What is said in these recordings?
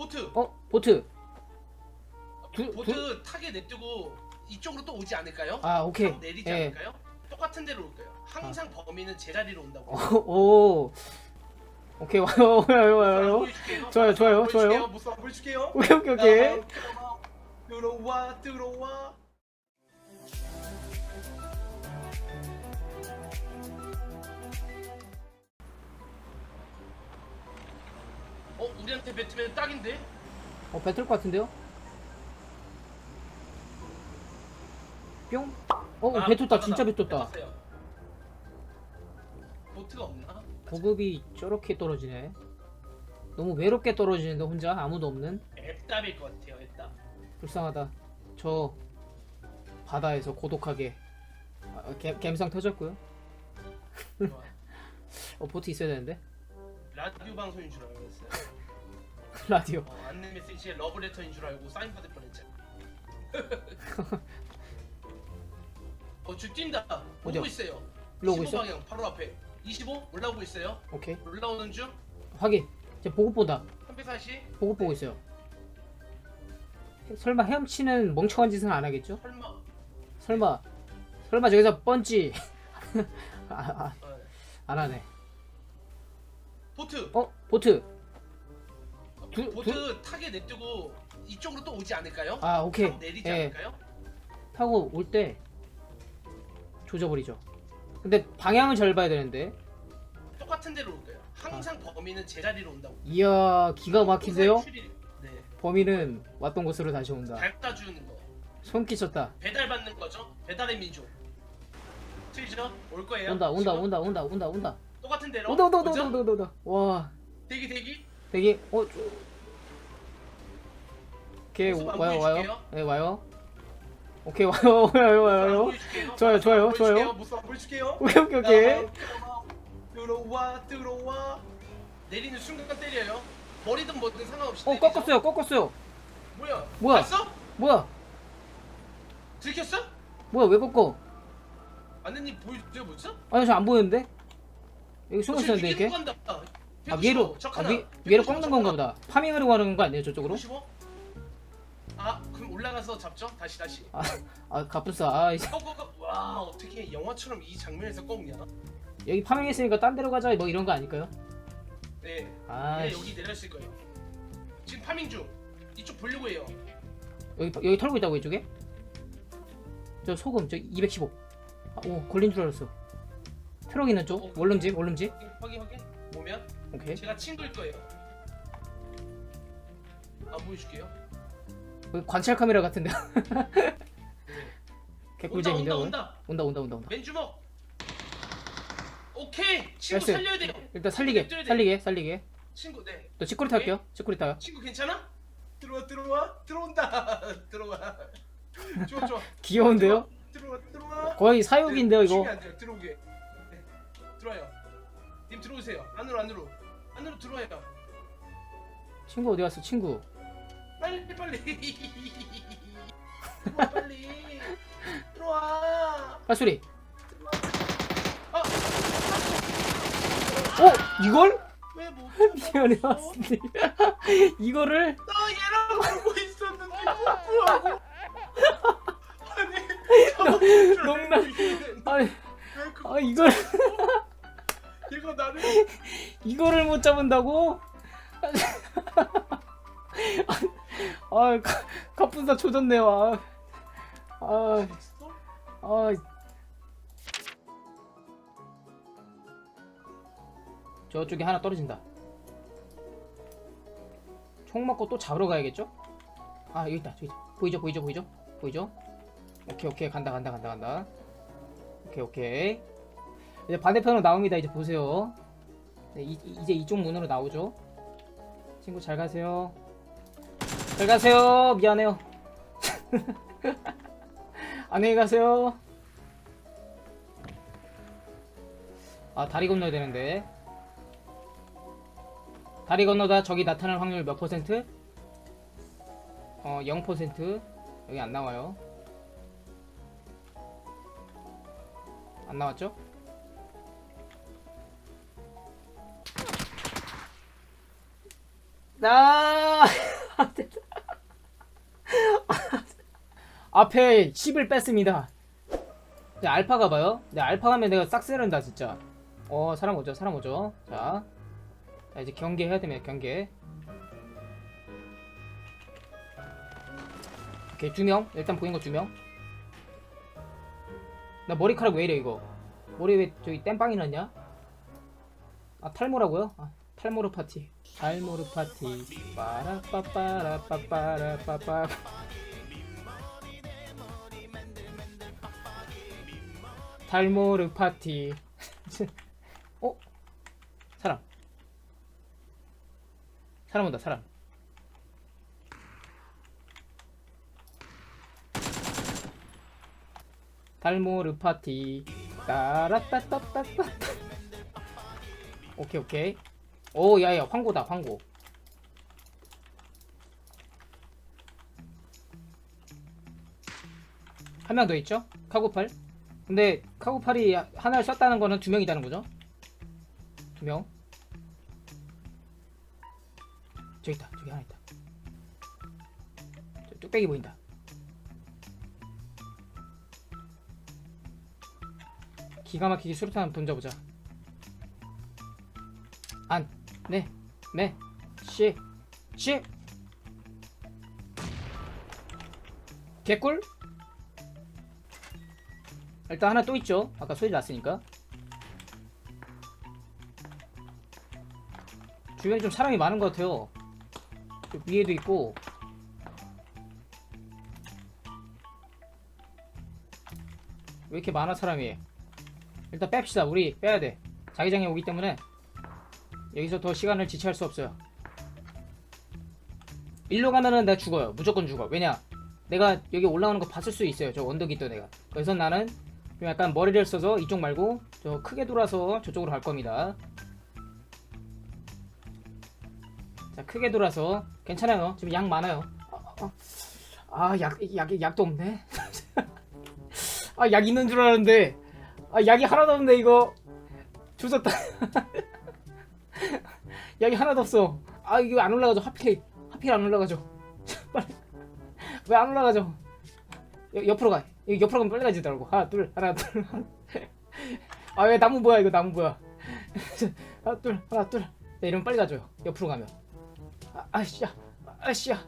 보트. 어 보트 두- 보트 타게 냅두고 이쪽으로 또 오지 않을까요? 아 오케이 내리지 예. 않을까요? 똑같은 데로 올 거예요. 항상 범인은 제자리로 온다고. 어, 오 오케이 와요 와요 와요 보여줄게요. 좋아요, 좋아요, 보여줄게요. 좋아요. 모습 한번 보여줄게요. 오케이 오케이 오케이 들어와 들어와. 어 우리한테 뱉으면 딱인데? 어 뱉을 것 같은데요 뿅 어, 아, 뱉었다. 진짜 뱉었다 뱉었어요. 보트가 없나? 보급이 저렇게 떨어지네 너무 외롭게 떨어지는데 혼자 아무도 없는 앱답일 것 같아요. 앱답. 불쌍하다 저 바다에서 고독하게 아, 갬, 갬성 터졌고요 좋아. 어 보트 있어야 되는데 라디오 방송인 줄 알았어요. 라디오 어, 안내 메시지에 러브레터인 줄 알고 사인 받을 뻔했잖아. 어, 줄 뛴다. 어디요? 오고 있어요. 일로 오고 25 있어? 방향 바로 앞에. 25 올라오고 있어요. 오케이 올라오는 중. 확인 제 보급 보다 340. 보급 보고 있어요 설마 헤엄치는 멍청한 짓은 안 하겠죠? 설마. 설마 설마 저기서 펀치 아, 아, 어. 안 하네 보트. 어 보트 두- 보트 타게 냅두고 이쪽으로 또 오지 않을까요? 아 오케이 타고 내리지 예 않을까요? 타고 올 때 조져버리죠 근데 방향을 잘 봐야 되는데 똑같은 데로 올 거예요. 항상 범인은 제자리로 온다고. 이야 기가 막히세요 네. 범인은 왔던 곳으로 다시 온다 밟다 주는 거. 손 끼쳤다 배달 받는 거죠? 배달의 민족. 틀리죠? 올 거예요. 온다 온다 지금? 온다 온다 온다 온다 똑같은 데로. 온다 온다 온다 오죠? 온다 온다 온다 와 대기 대기. 되게 어 저- 오케이 모습 안 와요 와요 보여줄게요? 네 와요 오케이 와요 와요 와요. 좋아요, 좋아요. 좋아요. 모습 한번 보여줄게요. 오케이 오케이 오케이 들어와 들어와. 내리는 순간 때려요. 머리든 뭐든 상관없이. 어 때리죠. 꺾었어요 꺾었어요 뭐야? 뭐야? 봤어? 뭐야 들켰어? 뭐야 왜 꺾어 안내님 보여줘 보죠? 아니 저 안 보이는데 여기 숨어 있었는데 이렇게 간다. 아 위로 아, 위, 위로 꺾는 건가 보다 파밍하려고 하는 거 아니에요 저쪽으로 55? 아 그럼 올라가서 잡죠? 다시 다시. 아 가뿐싸 아 이제 꺾꺾꺾. 와 어떻게 영화처럼 이 장면에서 꺾냐? 여기 파밍했으니까 딴 데로 가자 뭐 이런 거 아닐까요 네. 아네 씨. 여기 내렸을 거예요. 지금 파밍 중. 이쪽 보려고 해요. 여기 여기 털고 있다고 이쪽에 저 소금 저 215. 아, 오 걸린 줄 알았어. 트럭 있는 쪽 어. 원룸집 원룸집. 확인 확인. 보면 오케이. 제가 친구일 거예요. 안 보여줄게요. 여기 관찰 카메라 같은데. 네. 개꿀잼인데 온다 오늘? 온다 온다. 온다 온다 온다. 맨주먹. 오케이 친구 나이스. 살려야 돼요. 일단 살리게 돼. 살리게 살리게. 친구 네. 또 치코리 탈게요. 치코리 타요. 친구 괜찮아? 들어와 들어와 들어온다 들어와. 좋아 좋아. 귀여운데요? 들어와 들어와. 거의 사육인데요 이거. 중요한 데요 들어오게. 네. 들어와요. 님 들어오세요. 안으로 안으로 안으로 들어와요. 친구 어디 갔어 친구? 빨리 빨리. 들어와 빨리. 들어와. 발소리. 아 어 이걸? 왜못 미안해 왔는데 이거를 나 얘랑 놀고 있었는데 뭐하고? 아니 농담. 알았는데 아니 왜아 이걸 이거를 못 잡은다고? 아, 가, 가뿐사 조졌네요. 아, 아? 아. 저쪽에 하나 떨어진다. 총 맞고 또 잡으러 가야겠죠? 아, 여기 있다. 저기. 보이죠? 보이죠? 보이죠? 보이죠? 오케이, 오케이. 간다, 간다, 간다, 간다. 오케이, 오케이. 이제 반대편으로 나옵니다. 이제 보세요. 네, 이, 이- 이제 이쪽 문으로 나오죠. 친구 잘 가세요. 잘 가세요. 미안해요. 안녕히 가세요. 아 다리 건너야 되는데. 다리 건너다 저기 나타날 확률 몇 퍼센트? 어 0% 여기 안 나와요. 안 나왔죠? 나 앞에 10을 뺐습니다. 네, 알파 가 봐요. 네, 알파 가면 내가 싹 쓰는다 진짜. 어, 사람 오죠, 사람 오죠. 자, 자 이제 경계 해야 됩니다. 경계. 오케이 두 명. 일단 보인 거 두 명. 나 머리카락 왜 이래 이거? 머리 왜 저기 땜빵이 났냐? 아 탈모라고요? 아, 탈모르 파티. 탈모르 파티. 빠라빠빠라빠빠라빠빠. 탈모르 파티. 어? 사람. 사람 온다, 사람. 탈모르 파티. 따라따따따따. 오케이, 오케이. 오, 야, 야, 황고다, 황고. 한 명 더 있죠? 카고팔. 근데 카고팔이 하나를 쐈다는 거는 두 명이다는 거죠? 두 명. 저기 있다. 저기 하나 있다. 저 뚝배기 보인다. 기가 막히게 수류탄 던져보자. 안, 네, 네, 시, 시. 개꿀? 일단 하나 또 있죠. 아까 소리 났으니까. 주변에 좀 사람이 많은 것 같아요. 저 위에도 있고. 왜 이렇게 많아 사람이? 일단 뺍시다. 우리 빼야 돼. 자기장에 오기 때문에 여기서 더 시간을 지체할 수 없어요. 일로 가면은 내가 죽어요. 무조건 죽어. 왜냐? 내가 여기 올라오는 거 봤을 수 있어요. 저 언덕이 있던 내가. 그래서 나는 좀 약간 머리를 써서 이쪽 말고 저 크게 돌아서 저쪽으로 갈 겁니다. 자, 크게 돌아서 괜찮아요. 지금 약 많아요. 아, 약, 약, 약도 없네. 아, 약 있는 줄 알았는데. 아, 약이 하나도 없네, 이거. 조졌다. 약이 하나도 없어. 아, 이거 안 올라가죠. 하필, 하필 안 올라가죠. 빨리. 왜 안 올라가죠? 여, 옆으로 가. 여기 옆으로 가면 빨리 가지더라고. 하나, 둘, 하나, 둘. 아, 왜 나무 뭐야, 이거 나무 뭐야. 하나, 둘, 하나, 둘. 네, 이러면 빨리 가줘요. 옆으로 가면. 아, 아씨야. 아씨야.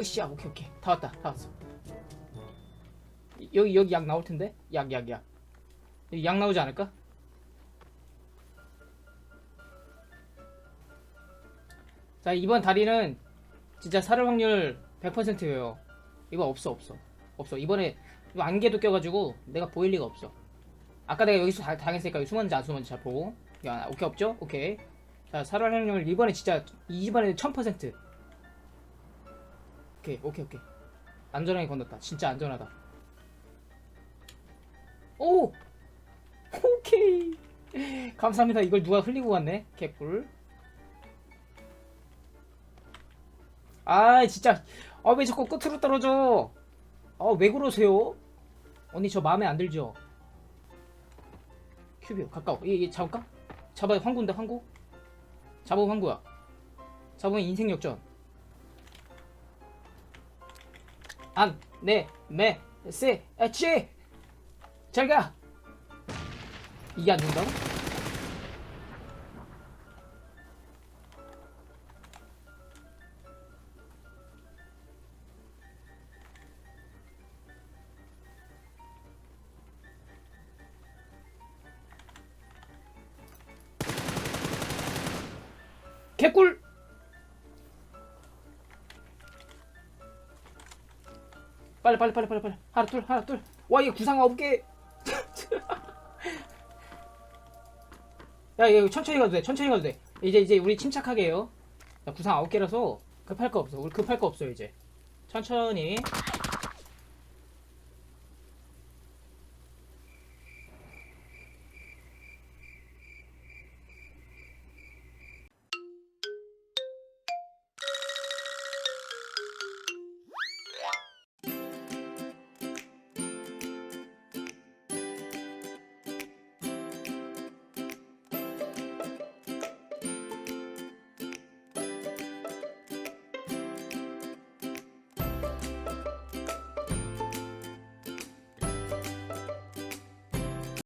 으쌰, 오케이, 오케이. 다 왔다, 다 왔어. 여기, 여기 약 나올 텐데? 약, 약, 약. 여기 약 나오지 않을까? 자, 이번 다리는 진짜 살을 확률 100%예요. 이거 없어, 없어. 없어. 이번에 이거 안개도 껴가지고 내가 보일 리가 없어. 아까 내가 여기서 다, 당했으니까 여기 숨었는지 안 숨었는지 잘 보고. 야, 오케이, 없죠? 오케이. 자, 살을 확률 이번에 진짜 이번에 1000%. 오케이, 오케이, 오케이. 안전하게 건넜다. 진짜 안전하다. 오! 오케이. 감사합니다. 이걸 누가 흘리고 갔네. 개꿀. 아, 진짜. 아, 왜 자꾸 끝으로 떨어져? 아, 왜 그러세요? 언니, 저 마음에 안 들죠? 큐비오, 가까워. 얘, 얘 잡을까? 잡아요, 황구인데, 황구? 잡으면 황구야. 잡으면 인생 역전. 안, 네, 매, 세, 에치! 잘 가! 이게 안 된다고? 개꿀! 빨리 빨리 빨리 빨리 빨리 하나 둘 하나 둘와 이거 구상 아홉 개 야, 이거 천천히 가도 돼. 천천히 가도 돼. 이제 이제 우리 침착하게 해요. 자, 구상 아홉 개라서 급할 거 없어. 우리 급할 거 없어요, 이제. 천천히.